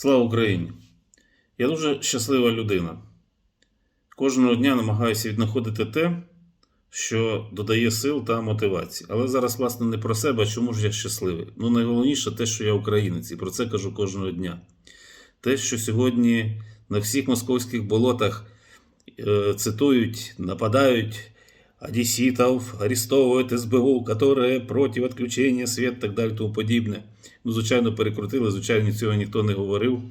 Слава Україні! Я дуже щаслива людина. Кожного дня намагаюся віднаходити те, що додає сил та мотивації. Але зараз, власне, не про себе, а чому ж я щасливий. Ну, найголовніше те, що я українець, і про це кажу кожного дня. Те, що сьогодні на всіх московських болотах е, цитують, нападають одесситов, арестовують СБУ, которые проти відключення світ, так далі, тому подібне. Ну, звичайно, перекрутили, звичайно, цього ніхто не говорив.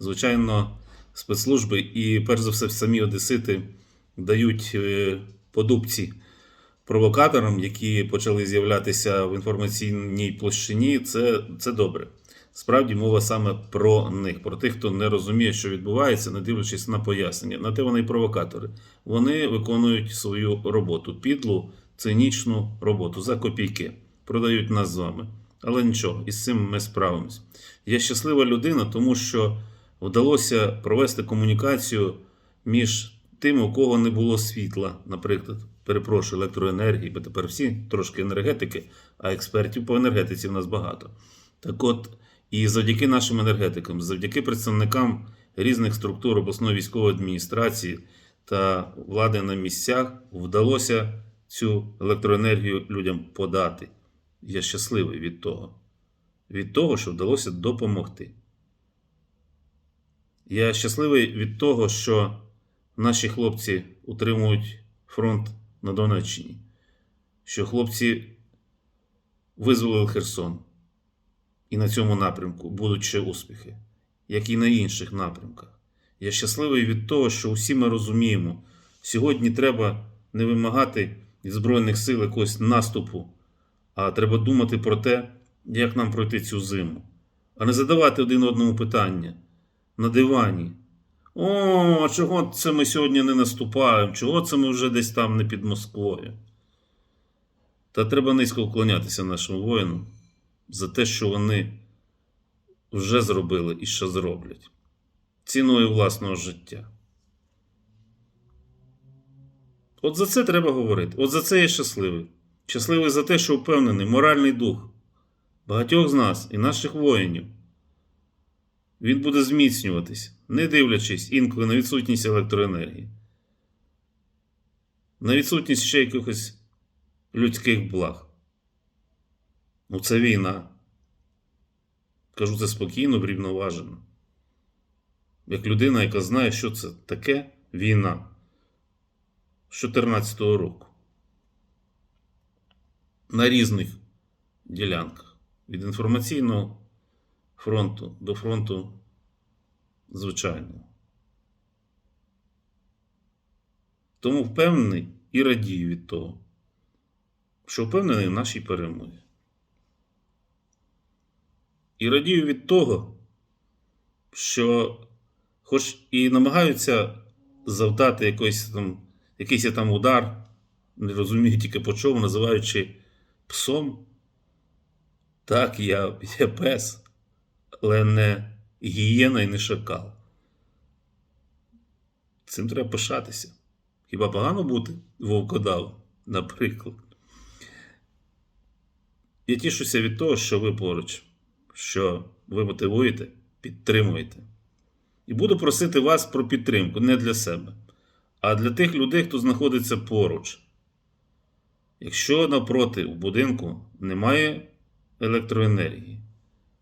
Звичайно, спецслужби і, перш за все, самі одесити дають е, по дубці провокаторам, які почали з'являтися в інформаційній площині. Це, це добре. Справді мова саме про них, про тих, хто не розуміє, що відбувається, не дивлячись на пояснення. На те вони і провокатори. Вони виконують свою роботу, підлу, цинічну роботу за копійки. Продають нас з вами. Але нічого, із цим ми справимось. Я щаслива людина, тому що вдалося провести комунікацію між тими, у кого не було світла, наприклад, перепрошую, електроенергії, бо тепер всі трошки енергетики, а експертів по енергетиці в нас багато. Так от, і завдяки нашим енергетикам, завдяки представникам різних структур обласної військової адміністрації та влади на місцях вдалося цю електроенергію людям подати. Я щасливий від того. Від того, що вдалося допомогти. Я щасливий від того, що наші хлопці утримують фронт на Донеччині, що хлопці визволили Херсон. І на цьому напрямку будуть ще успіхи, як і на інших напрямках. Я щасливий від того, що усі ми розуміємо, сьогодні треба не вимагати від Збройних сил якогось наступу, а треба думати про те, як нам пройти цю зиму, а не задавати один одному питання на дивані. О, чого це ми сьогодні не наступаємо? Чого це ми вже десь там не під Москвою? Та треба низько вклонятися нашим воїнам за те, що вони вже зробили і що зроблять ціною власного життя. От за це треба говорити. От за це я щасливий. Щасливий за те, що впевнений, моральний дух багатьох з нас і наших воїнів. Він буде зміцнюватись, не дивлячись інколи на відсутність електроенергії, на відсутність ще якихось людських благ. Ну, це війна. Кажу це спокійно, врівноважено. Як людина, яка знає, що це таке війна з 2014 року. На різних ділянках. Від інформаційного фронту до фронту звичайного. Тому впевнений і радію від того, що впевнений в нашій перемозі. І радію від того, що, хоч і намагаються завдати якийсь там, якийсь там удар, не розумію тільки по чому, називаючи псом, так, я, я пес, але не гієна і не шакал. Цим треба пишатися. Хіба погано бути вовкодав, наприклад? Я тішуся від того, що ви поруч що ви мотивуєте, підтримуєте. І буду просити вас про підтримку не для себе, а для тих людей, хто знаходиться поруч. Якщо напроти в будинку немає електроенергії,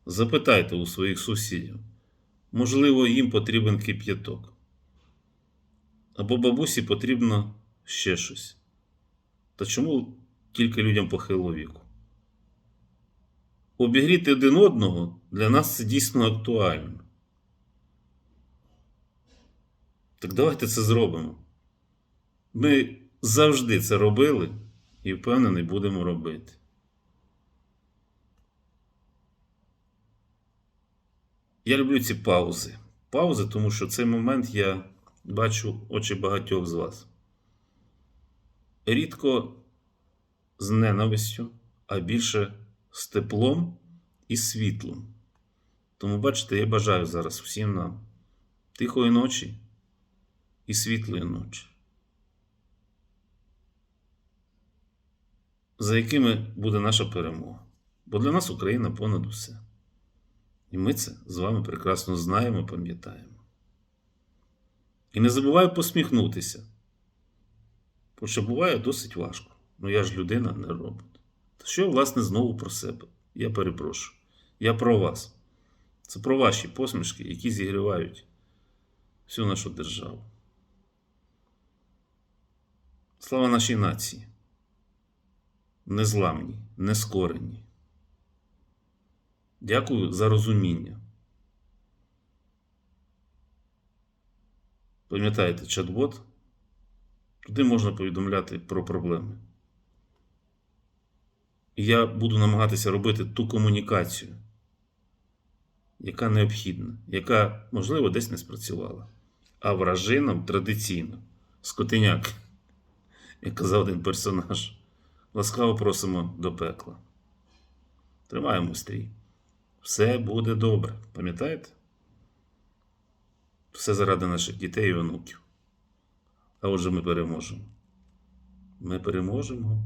запитайте у своїх сусідів, можливо, їм потрібен кип'яток. Або бабусі потрібно ще щось. Та чому тільки людям похилого віку? обігріти один одного для нас це дійсно актуально. Так давайте це зробимо. Ми завжди це робили і впевнений будемо робити. Я люблю ці паузи. Паузи, тому що цей момент я бачу очі багатьох з вас. Рідко з ненавистю, а більше з теплом і світлом. Тому, бачите, я бажаю зараз всім нам тихої ночі і світлої ночі, за якими буде наша перемога. Бо для нас Україна понад усе. І ми це з вами прекрасно знаємо, пам'ятаємо. І не забуваю посміхнутися. Бо що буває досить важко. Ну я ж людина, не робот. Та що, власне, знову про себе? Я перепрошую. Я про вас. Це про ваші посмішки, які зігрівають всю нашу державу. Слава нашій нації. Незламній, нескореній. Дякую за розуміння. Пам'ятаєте, чат-бот? Туди можна повідомляти про проблеми. І я буду намагатися робити ту комунікацію, яка необхідна, яка, можливо, десь не спрацювала. А вражинам традиційно, скотиняк, як казав один персонаж, ласкаво просимо до пекла. Тримаємо стрій. Все буде добре, пам'ятаєте? Все заради наших дітей і онуків. А отже, ми переможемо. Ми переможемо.